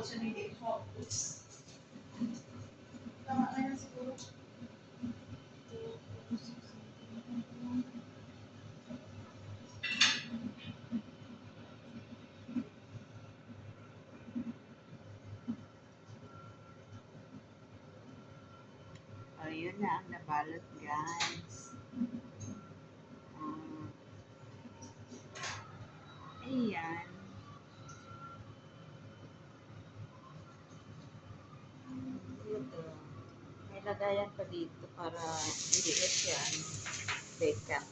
8 hindi ko. Tama na yan siguro. Ayun na ang nabalot, guys. Ah. ayan. Ito. May lagayan pa dito para hindi na siya ano, backup.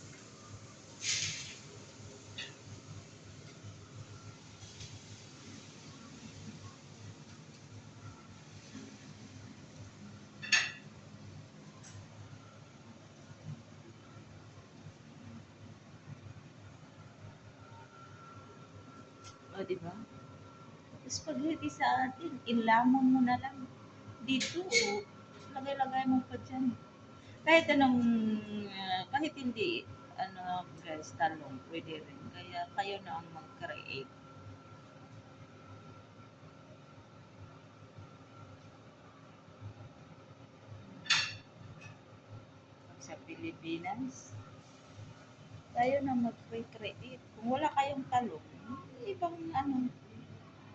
O, di ba? Spaghetti sa atin, ilamon mo na lang. Dito, o, lagay-lagay mo pa dyan. Kahit anong, ah, kahit hindi, ano, guys, talong, pwede rin. Kaya kayo na ang mag-create. Sa Pilipinas, tayo na mag-create. Kung wala kayong talong, ibang ano,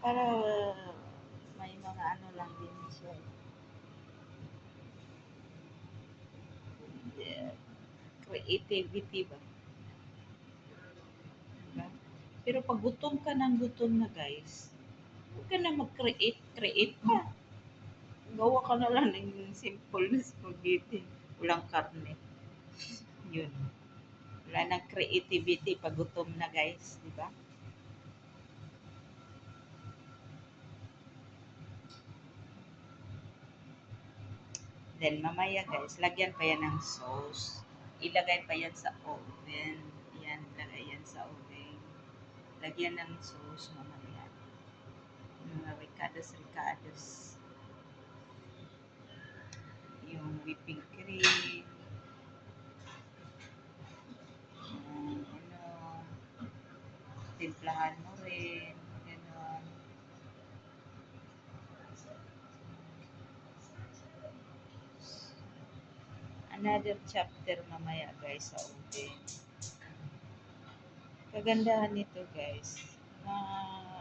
para may mga ano lang din siya. Creativity ba? Diba? Pero pag gutom ka ng gutom na guys, huwag ka na mag-create, create pa. Gawa ka na lang ng simple na spaghetti. Walang karne. Yun. Wala nang creativity pag gutom na guys, di ba? Then mamaya guys, lagyan pa yan ng sauce. Ilagay pa yan sa oven. Yan, ilagay yan sa oven. Lagyan ng sauce mamaya. Mga ricados-ricados. Yung whipping cream. Yung ano, timplahan mo rin. Another chapter mamaya guys sa oven. Kagandahan nito guys, na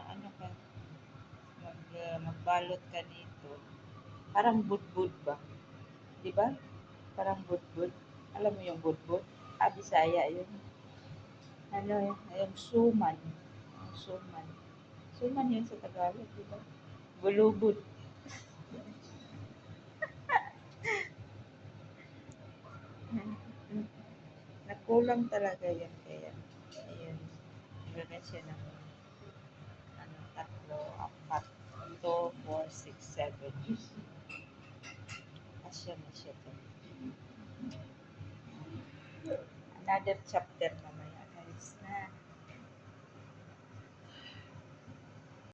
ano ka, mag, uh, magbalot ka nito. Parang budbud ba? Di ba? Parang budbud. Alam mo yung budbud? Ah, Bisaya yun. Ano yun? Yung suman. Yung suman. Suman yun sa Tagalog, di ba? Bulubud. Nakulang talaga yan kaya. Ayun. Nilagay siya ng ano, tatlo, apat, ito, four, six, seven. Asya na siya. Another chapter na